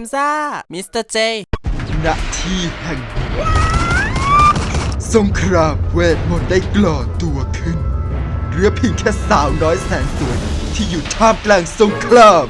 มซ่า มิสเตอร์เจณที่แห่งสงครามเวทมนต์ได้กล่อตัวขึ้นเหลือเพียงแค่สาวน้อยแสนสวยที่อยู่ท่ามกลางสงคราม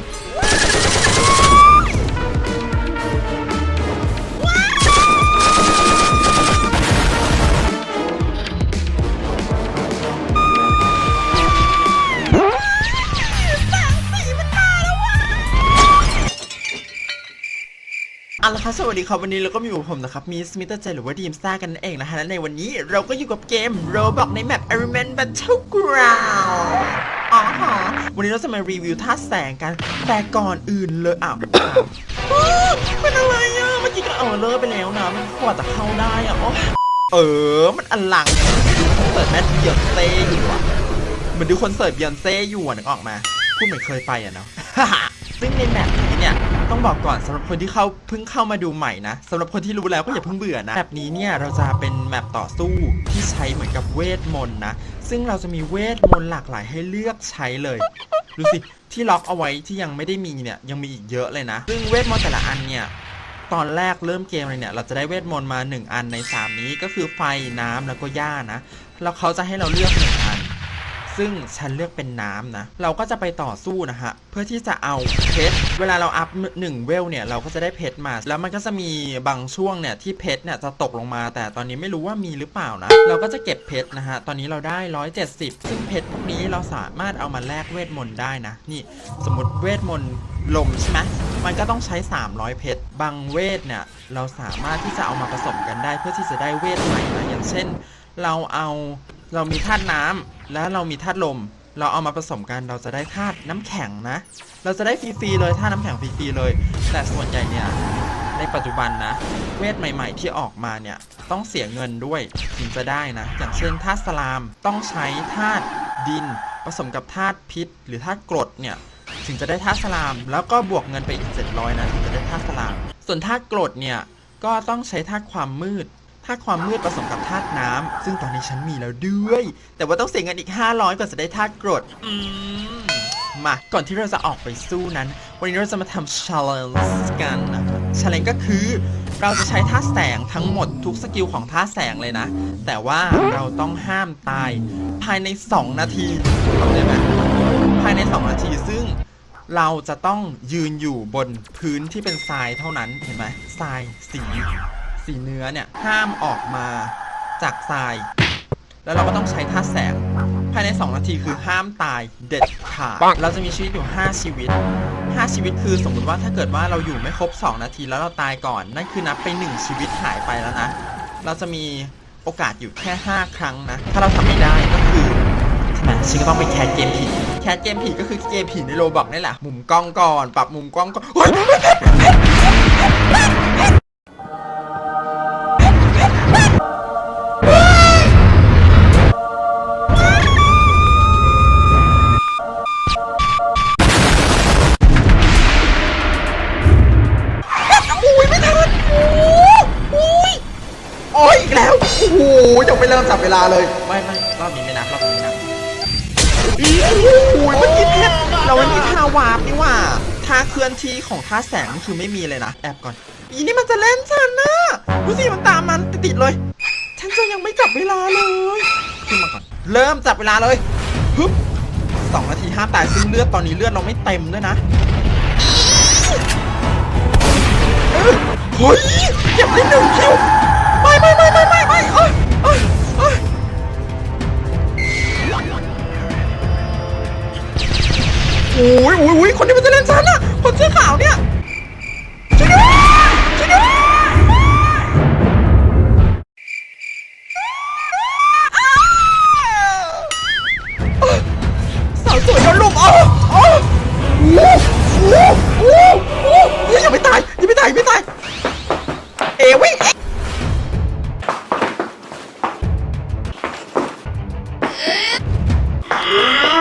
เอาละครับสวัสดีครับวันนี้เราก็มีอยู่ผมนะครับมีสมิเตอร์เจหรือว่าดีมซ่ากันนั่นเองนะฮะและในวันนี้เราก็อยู่กับเกม Roblox ในแมป Element Battleground อ๋อฮะวันนี้เราจะมารีวิวท่าแสงกันแต่ก่อนอื่นเลยอ้าวเป็นอะไรอะเมื่อกี้ก็เออเลอร์ไปแล้วนะมันกว่าจะเข้าได้อะเออมันอลังดูคอนเสิร์ตแมทเบียนเซ่อยู่อะเหมือนดูคอนเสิร์ตเบียนเซ่อยู่อะนึกออกมาพูดเหมือนเคยไปอะเนาะ ซึ่งในแมปนี้เนี่ยต้องบอกก่อนสำหรับคนที่เข้าเพิ่งเข้ามาดูใหม่นะสำหรับคนที่รู้แล้วก็อย่าเพิ่งเบื่อนะแมปนี้เนี่ยเราจะเป็นแมปต่อสู้ที่ใช้เหมือนกับเวทมนต์นะซึ่งเราจะมีเวทมนต์หลากหลายให้เลือกใช้เลยดูสิที่ล็อกเอาไว้ที่ยังไม่ได้มีเนี่ยยังมีอีกเยอะเลยนะ ซึ่งเวทมนต์แต่ละอันเนี่ยตอนแรกเริ่มเกมเลยเนี่ยเราจะได้เวทมนต์มา 1 อันใน 3 นี้ก็คือไฟน้ำแล้วก็หญ้านะแล้วเขาจะให้เราเลือกหนึ่งอัน ซึ่งฉันเลือกเป็นน้ำนะ เราก็จะไปต่อสู้นะฮะ เพื่อที่จะเอาเพชร เวลาเราอัพหนึ่งเวลเนี่ย เราก็จะได้เพชรมา แล้วมันก็จะมีบางช่วงเนี่ย ที่เพชรเนี่ยจะตกลงมา แต่ตอนนี้ไม่รู้ว่ามีหรือเปล่านะ เราก็จะเก็บเพชรนะฮะ ตอนนี้เราได้ 170 ซึ่งเพชรพวกนี้เราสามารถเอามาแลกเวทมนต์ได้นะ นี่สมมติเวทมนต์ลมใช่ไหมมันก็ต้องใช้ 300 เพชร บางเวทเนี่ย เราสามารถที่จะเอามาผสมกันได้ เพื่อที่จะได้เวทใหม่นะอย่างเช่น เราเอา เรามีธาตุน้ำ และเรามีธาตุลม เราเอามาผสมกันเราจะได้ธาตุน้ำแข็งนะ เราจะได้ฟรีๆเลยธาตุน้ำแข็งฟรีๆเลย แต่ส่วนใหญ่เนี่ยในปัจจุบันนะ เวทใหม่ ๆ ที่ออกมาเนี่ยต้องเสียเงินด้วยถึงจะได้นะ อย่างเช่นธาตุสลามต้องใช้ธาตุดิน ผสมกับธาตุพิษ หรือธาตุกรดเนี่ยถึงจะได้ธาตุสลาม แล้วก็บวกเงินไปอีก 700นะถึงจะได้ธาตุสลาม ส่วนธาตุกรดเนี่ยก็ต้องใช้ธาตุความมืด ธาตุความมืดผสมกับธาตุน้ำซึ่งตอนนี้ฉันมีแล้วด้วย แต่ว่าต้องเสียเงินอีก 500กว่าจะได้ธาตุกรดอืมมาก่อนที่เราจะออกไปสู้นั้น วันนี้เราจะมาทำ challenge กันนะ challenge ก็คือ เราจะใช้ท่าแสงทั้งหมดทุกสกิลของท่าแสงเลยนะ แต่ว่าเราต้องห้ามตายภายใน 2 นาทีเข้าใจไหมภายใน 2 นาทีซึ่งเราจะต้องยืนอยู่บนพื้นที่เป็นทรายเท่านั้นเห็นไหมทรายสี สีเนื้อเนี่ยห้ามออกมาจากทราย แล้วเราก็ต้องใช้ท่าแสง ภายใน 2 นาทีคือห้ามตายเด็ดขาดเราจะมีชีวิตอยู่ 5 ชีวิต 5 ชีวิตคือสมมติว่าถ้าเกิดว่าเราอยู่ไม่ครบ 2 นาทีแล้วเราตายก่อน นั่นคือนับไป 1 ชีวิตหายไปแล้วนะ เราจะมีโอกาสอยู่แค่ 5 ครั้งนะ ถ้าเราทำไม่ได้ก็คือใช่ไหมฉันก็ต้องไปแคสเกมผีแคสเกมผีก็คือเกมผีในโรบอกนี่แหละ มุมกล้องก่อน ปรับมุมกล้องก่อน โอ้โหยังไม่เริ่มจับเวลาเลย ไม่ไม่รอบนี้ไม่นับรอบนี้ไม่นับโอ้ยเมื่กี้เพชรเราไม่มีท่าวาร์ปนี่หว่าท่าเคลื่อนที่ของท่าแสงคือไม่มีเลยนะ แอบก่อน อีนี่มันจะเล่นฉันนะดูสิมันตามมันติดเลย ฉันจะยังไม่จับเวลาเลยขึ้นมาก่อน เริ่มจับเวลาเลยฮึบสองนาทีห้ามตายซึ่งเลือดตอนนี้เลือดเราไม่เต็มด้วยนะเฮ้ยเก็บได้หนึ่งคิวไม่ไม่ไม่ไม่ ยเอ้ยเอ้ยโอ้ยโอ้ยโอ้ยคนที่มันจะเล่นฉันอะคนเสื้อขาวเนี่ย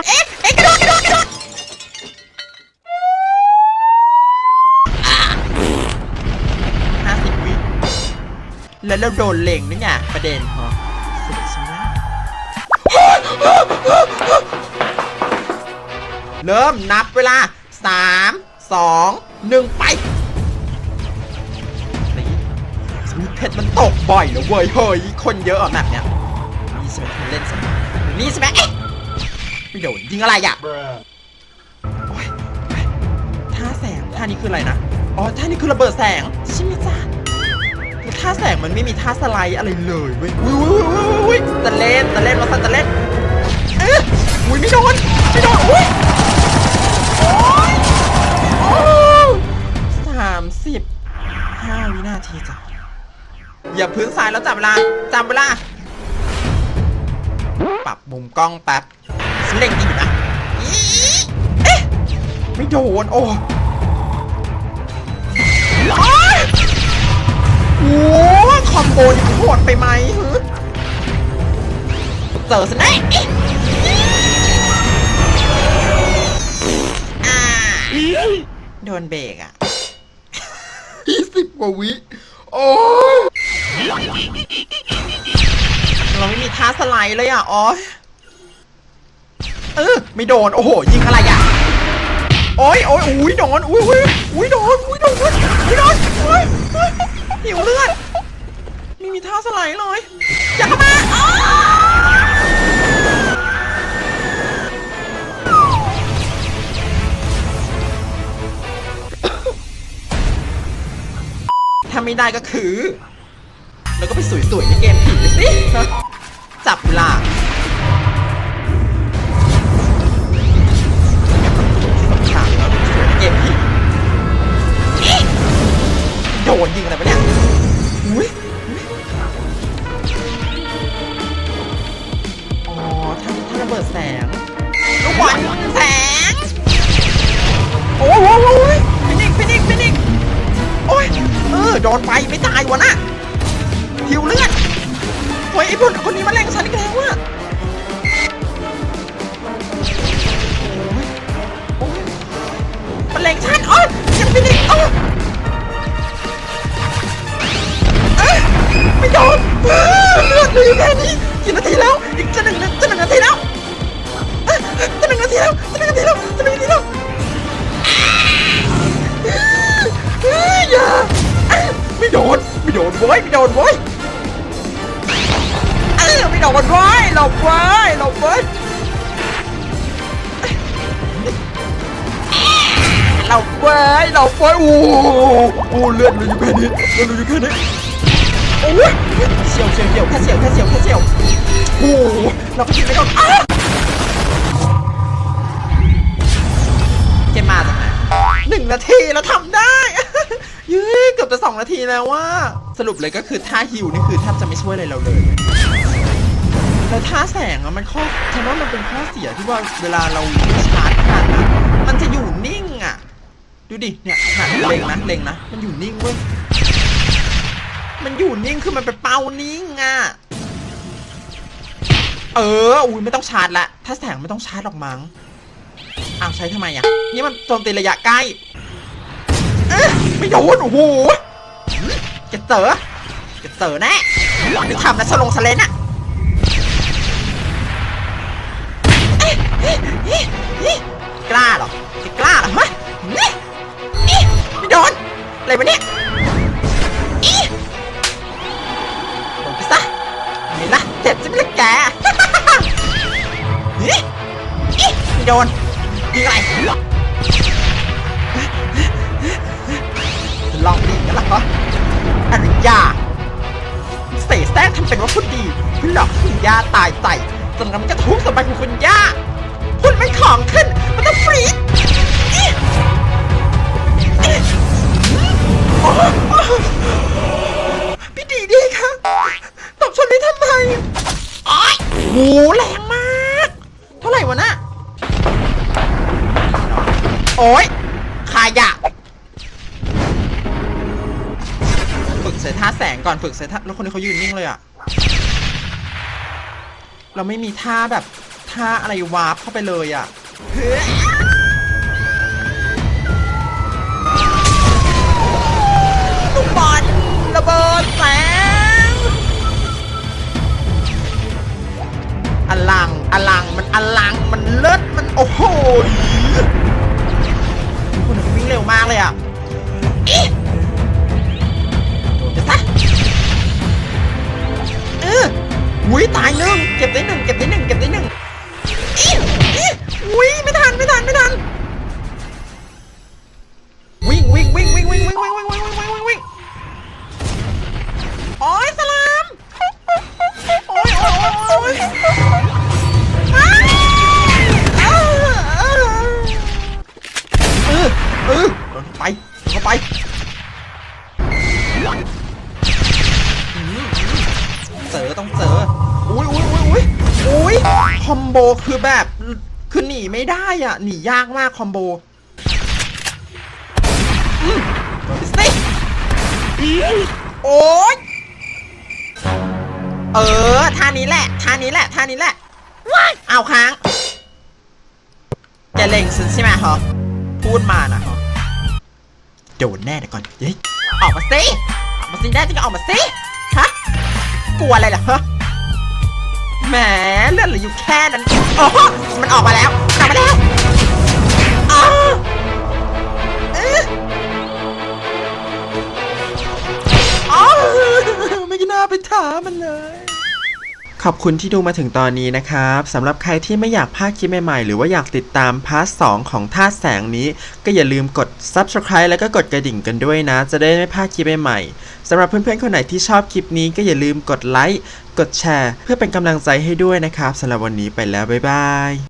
เอ๊ะเอ๊ะกระโดดกระโดดกระโดดห้าสิบวิแล้วเราโดนเล็งด้วยไงประเด็นฮะสุดชินะเริ่มนับเวลาสามสองหนึ่งไปเพชรมันตกบ่อยนะเว้ยเฮ้ยคนเยอะอะแบบเนี้ยนี่ใช่ไหมคนเล่นใช่ไหมนี่ใช่ไหมเอ๊ะ ไม่โดนยิงอะไรอะท่าแสงท่านี้คืออะไรนะ อ๋อท่านี้คือระเบิดแสงใช่ไหมจ๊ะท่าแสงมันไม่มีท่าสไลด์อะไรเลยเว้ยอุ้ยอุ้ยอุ้ยอุ้ยอุ้ยจะเล่นจะเล่นมาสั่นจะเล่นเอ๊ะอุ้ยไม่โดนไม่โดนอุ้ยโอ๊ยโอ้สามสิบห้าวินาทีจ้ะอย่าพื้นซ้ายแล้วจับเวลาจำเวลา ปรับมุมกล้องแป๊บ ฉันเล็งดีอยู่นะเอ๊ะไม่โดนโอ้โอ๊ยโอ้คอมโบนี่มันโหดไปไหมเจอซะแน่เอ๊ะอ่าโดนเบรกอะยี่สิบกว่าวิ โอ้ยเราไม่มีท่าสไลด์เลยอะ อ๋อ เออไม่โดน โอ้โห ยิงอะไรอะ โอ้ยโอ้ยอุ้ยโดนอุ้ยอุ้ยอุ้ยโดนอุ้ยโดนอุ้ยโดนอุ้ยอุ้ยหิวเลือดไม่มีท่าสไลด์เลย อย่าเข้ามาถ้าไม่ได้ก็คือ แล้วก็ไปสวยๆในเกมผีเลยสิ จับเวลาส เบิดแสง ลูกบอลแสง โอ้โหโอ้โหฟินิกฟินิกฟินิกโอ้ย เออ โดนไปไม่ตายวะน่ะหิวเลือดโอ้ยไอ้พวกคนนี้มาแรงฉันอีกแล้วอะโอ้ยโอ้ยมันแรงฉันโอ้ยยังไม่ได้โอ้ยเอ้ยไม่โดนเอ้ยเลือดเหลืออยู่แค่นี้กี่นาทีแล้ว อีกจะหนึ่งนาจะหนึ่งนาทีแล้วเอ้ย จะหนึ่งนาทีแล้วจะหนึ่งนาทีแล้วจะหนึ่งนาทีแล้วอย่าไม่โดนไม่โดนโว้ไม่โดนโว้เออไม่โดนเว้หลบเว้หลบเว้หลบเว้หลบเว้โอ้โหเลือดเหลือยู่แค่นี้เลือดเหลือยู่แค่นี้โอ้ยเฉียวเฉียวเฉียวแค่เฉียวแค่เฉียวแค่เฉียวโอ้เราก็ยิงไม่โดนอ้า เกมมาจากไหนหนึ่งนาทีเราทำได้ ยื้อเกือบจะสองนาทีแล้วว่า สรุปเลยก็คือท่าฮิวนี่คือแทบจะไม่ช่วยอะไรเราเลย แล้วท่าแสงอะมันข้อฉันว่ามันเป็นข้อเสียที่ว่าเวลาเราชาร์จขนาดนั้นมันจะอยู่นิ่งอะดูดิ เนี่ยขนาดเล็งนะเล็งนะ มันอยู่นิ่งเว้ย มันอยู่นิ่งคือมันเป็นเป้านิ่งอะเออ อุ้ยไม่ต้องชาร์จละ ถ้าแสงไม่ต้องชาร์จหรอกมั้ง อ้าวใช้ทำไมอะ นี่มันโจมตีระยะใกล้เอ๊ะไม่โดนโอ้โหจะเต๋อจะเต๋อแน่ไม่ทำนะสลงสเลนอะกล้าหรอจะกล้าหรอฮะนี่นี่ไม่โดนอะไรวะเนี่ยอีโดนไปซะนี่ละเจ็บใช่ไหมล่ะแกนี่ไม่โดน ยิงอะไรลองดีกันเหรออริยาเสแสร้งทำเป็นว่าพูดดีเพื่อหลอกคุณย่าตายใจจนกำลังกระทุ้งสมบัติของคุณย่าคุณไม่ของขึ้น มันจะฟรีดพี่ดีดีคะตบชนได้ทำไมโอ้ยโหแรงมาก เท่าไหร่วะน่ะ โอ้ยขายะ ฝึกใส่ท่าแสงก่อนฝึกใส่ท่าแล้วคนนี้เขายืนนิ่งเลยอะเราไม่มีท่าแบบท่าอะไรวาร์ปเข้าไปเลยอะลูกบอลระเบิดแสงอลังอลังมันอลังมันเลิศมันโอ้โห อุ้ยตายหนึ่งเก็บได้หนึ่งเก็บได้หนึ่งเก็บได้หนึ่งอีอีอุ้ยไม่ทันไม่ทันไม่ทันวิ่งวิ่งวิ่งวิ่งวิ่งวิ่งวิ่งวิ่งวิ่งวิ่งวิ่งวิ่งโอ้ยสลามโอ้ยโอ้ยโอ้ยเออเออไปเข้าไปอือต้องเจอ อุ้ยอุ้ยอุ้ยอุ้ยอุ้ยคอมโบคือแบบคือหนีไม่ได้อะ หนียากมากคอมโบสิโอ๊ยเออท่านี้แหละท่านี้แหละท่านี้แหละเอาค้างแกเล็งฉันใช่ไหมฮะพูดมานะฮะโดนแน่เดี๋ยวก่อนเฮ้ยออกมาสิออกมาสิได้จริงออกมาสิฮะกลัวอะไรล่ะฮะ แหมเลือดเหลืออยู่แค่นั้นโอ้โหมันออกมาแล้วออกมาแล้วอ้าวเอ๊ะอ้าวไม่กินหน้าไปถามมันเลย ขอบคุณที่ดูมาถึงตอนนี้นะครับสำหรับใครที่ไม่อยากพลาดคลิปใหม่ๆ หรือว่าอยากติดตามพาร์ท 2 ของท่าตุแสงนี้ ก็อย่าลืมกด Subscribe แล้วก็กดกระดิ่งกันด้วยนะ จะได้ไม่พลาดคลิปใหม่ๆสำหรับเพื่อนๆ คนไหนที่ชอบคลิปนี้ก็อย่าลืมกดไลค์ กดแชร์ เพื่อเป็นกำลังใจให้ด้วยนะครับสำหรับวันนี้ไปแล้ว บ๊ายบาย